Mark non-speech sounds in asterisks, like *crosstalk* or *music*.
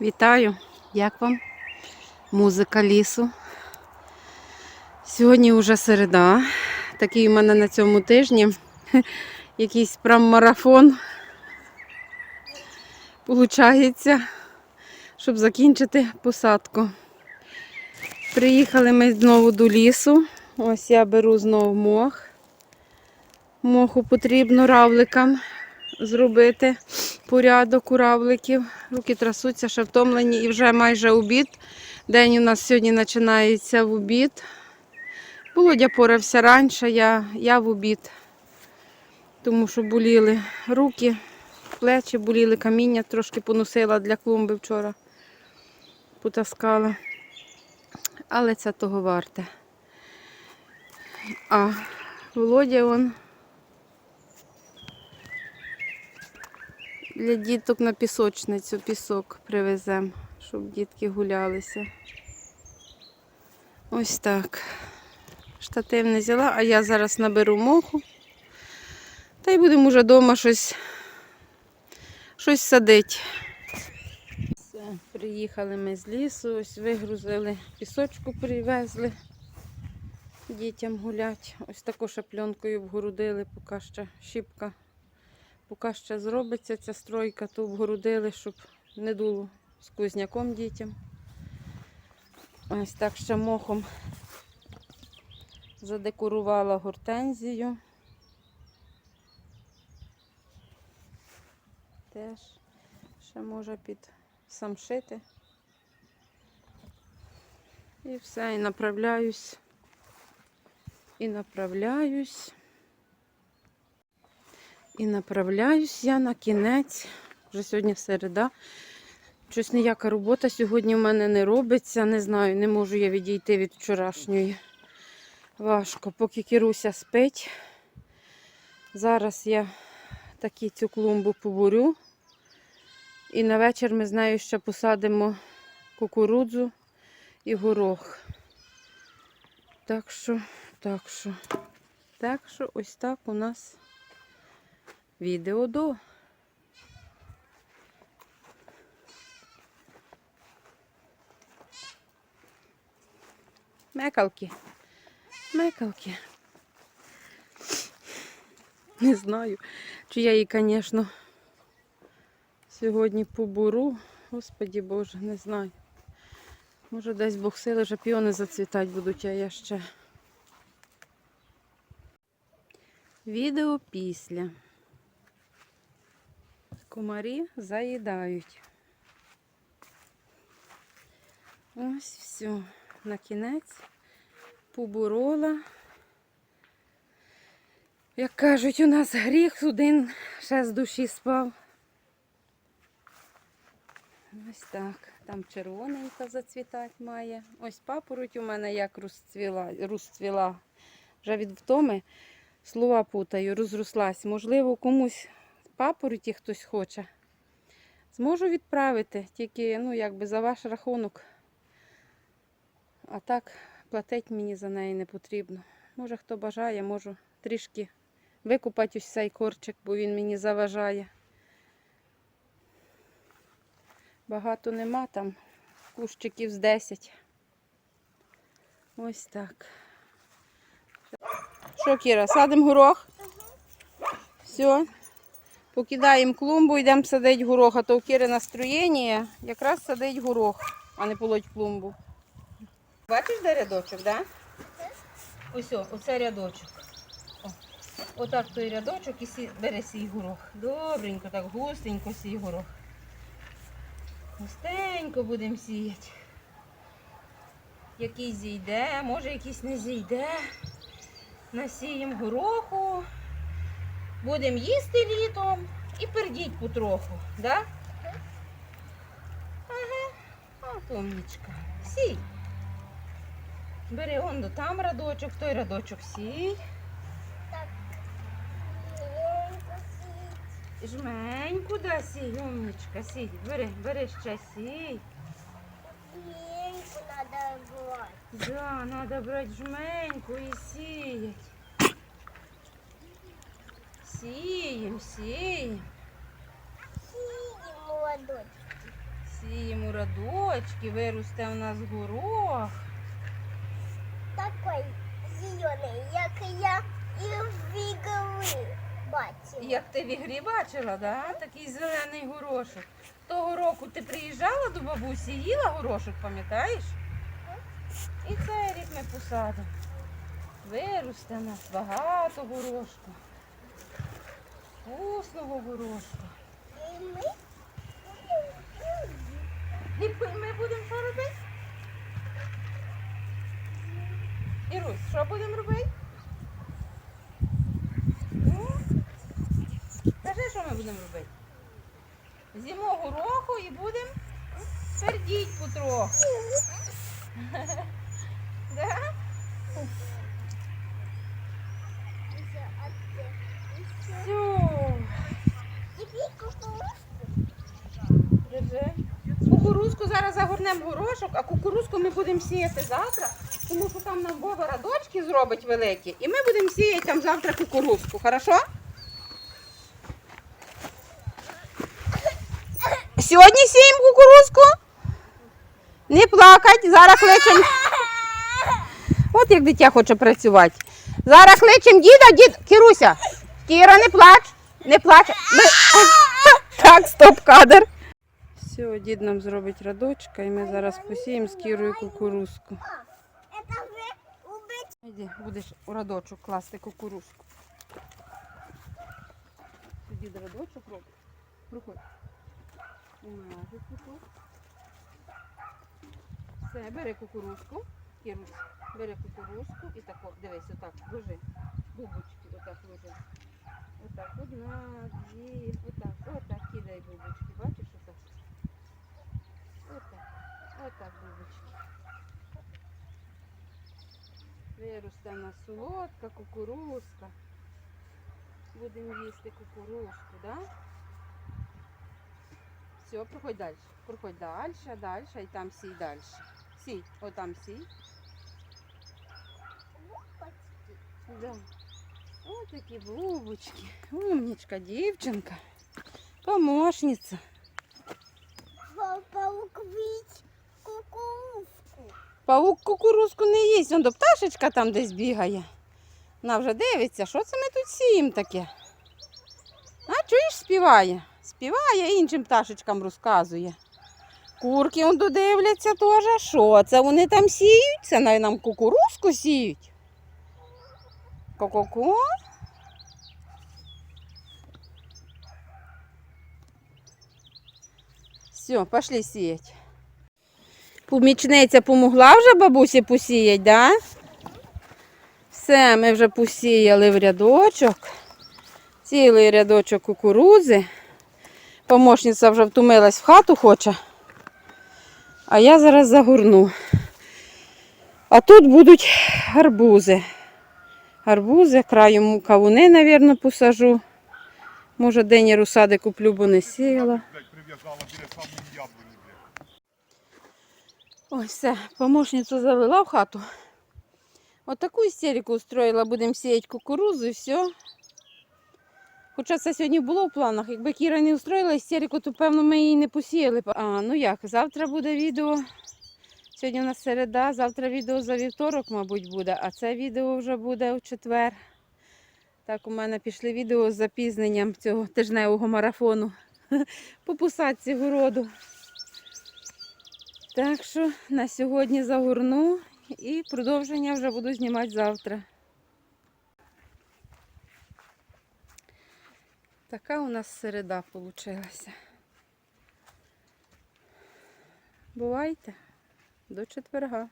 Вітаю! Як вам? Музика лісу. Сьогодні вже середа. Такий у мене на цьому тижні *laughs* якийсь прям марафон. Получається, щоб закінчити посадку. Приїхали ми знову до лісу. Ось я беру знову мох. Моху потрібно равликам зробити порядок у. Руки трасуться, ще втомлені і вже майже обід. День у нас сьогодні починається в обід. Володя порався раніше, я, я в обід, тому що боліли руки, плечі, боліли каміння, трошки поносила для клумби вчора. Потаскала. Але це того варте. А Володя он для діток на пісочницю пісок привеземо, щоб дітки гулялися. Ось так. Штатив не взяла, а я зараз наберу моху. Та й будемо вже вдома щось, щось садити. Все, приїхали ми з лісу, ось вигрузили, пісочку привезли дітям гулять. Ось таку шапльонкою обгородили, поки ще щіпка. Поки ще зробиться ця стройка, то обгородили, щоб не дуло сквозняком дітям. Ось так ще мохом задекорувала гортензію. Теж ще може під самшити. І все, і направляюсь. І направляюсь. І направляюсь я на кінець. Вже сьогодні середа. Щось ніяка робота сьогодні в мене не робиться. Не знаю, не можу я відійти від вчорашньої. Важко, поки Кіруся спить. Зараз я таки цю клумбу побурю. І на вечір ми з нею ще посадимо кукурудзу і горох. Так що, так що, так що ось так у нас відео до. Мекалки. Мекалки. Не знаю, чи я її, звісно, сьогодні побуру. Господі Боже, не знаю. Може десь Бог сили вже піони зацвітати будуть, а я ще. Відео після. Комарі заїдають. Ось все. На кінець поборола. Як кажуть, у нас гріх один ще з душі спав. Ось так. Там червоненька зацвітати має. Ось папороть у мене як розцвіла, розцвіла. Вже від втоми слова путаю, розрослась. Можливо, комусь папороті хтось хоче. Зможу відправити, тільки ну, якби за ваш рахунок. А так платити мені за неї не потрібно. Може, хто бажає, можу трішки викупати ось цей корчик, бо він мені заважає. Багато нема там, кущиків з 10. Ось так. Що, Кіра, садимо горох? Все. Покидаємо клумбу, йдемо садити горох, а то у Кіри настроєння якраз садить горох, а не полоть клумбу. Бачиш, де рядочок, так? Да? Ось, оце рядочок. О, отак той рядочок і сі, бере свій горох. Добренько, так густенько сій горох. Густенько будемо сіяти. Якийсь зійде, може якийсь не зійде. Насіємо гороху. Будемо їсти літом і пердіть потроху, да? Ага, от умнічка. Сій. Бери он до там радочок, той радочок сій. Жменьку да сій, умнічка, сій. Бери, бери ще сій. Меньше надо брать. Да, надо брати жменьку і сіять. Сієм, сієм. Синий молодой. Сіємо радочки, виросте у нас горох. Такой зеленый, як я і в ігри бачила. Як ти в ігрі бачила, да? такий зелений горошок. Того року ти приїжджала до бабусі, їла горошок, пам'ятаєш? І цей рік ми посадимо. Виросте у нас багато горошку. Вкусного горошку. І ми ми будемо що робити? Ірусь, що будемо робити? Ну, Кажи, що ми будемо робити? З'їмо гороху і будемо сердіть потроху. *laughs* Да? Все. Кукурузку? Зараз загорнемо горошок, а кукурузку ми будемо сіяти завтра, тому що там нам Вова радочки зробить великі, і ми будемо сіяти там завтра кукурузку, хорошо? Сьогодні сіємо кукурузку? Не плакать, зараз кличемо. От як дитя хоче працювати. Зараз кличемо діда, дід, Кіруся. Кіра, не плач, не плач. Ми... Так, стоп кадр. Все, дід нам зробить радочка і ми зараз посіємо з Кірою кукурузку. Іди, будеш у радочок класти кукурузку. Дід радочок робить. Проходь. Все, бери кукурузку. Кірусь, бери кукурузку і так, дивись, отак, ложи. Бубочки, отак ложи. Отак, одна, дві, Виросте в нас солодка кукурузка. Будемо їсти кукурузку, да? Все, проходь далі. Проходь далі, далі, і там сій далі. Сій, отам сій. Да. Ось такі бубочки. Умнічка, дівчинка. Помощниця. Паук вить кукурузку. Паук кукурузку не їсть, он до пташечка там десь бігає. Вона вже дивиться, що це ми тут сіємо таке. А чуєш, співає? Співає, іншим пташечкам розказує. Курки он додивляться теж. Що це вони там сіють? Це навіть нам кукурузку сіють. Ко-ко-ко. Все, пошли сіять. Помічниця помогла вже бабусі посіяти, да? Все, ми вже посіяли в рядочок. Цілий рядочок кукурузи. Помощниця вже втомилась в хату хоче. А я зараз загорну. А тут будуть гарбузи. Гарбузи, краєм кавуни, мабуть, посажу. Може, день розсади куплю, бо не сіяла. Ой, все, помощницю завела в хату. От таку істерику устроїла, будемо сіяти кукурузу і все. Хоча це сьогодні було в планах. Якби Кіра не устроїла істерику, то певно ми її не посіяли. А, ну як, завтра буде відео. Сьогодні у нас середа, завтра відео за вівторок, мабуть, буде, а це відео вже буде в четвер. Так, у мене пішли відео з запізненням цього тижневого марафону *laughs* по посадці городу. Так що на сьогодні загорну і продовження вже буду знімати завтра. Така у нас середа вийшла. Бувайте до четверга.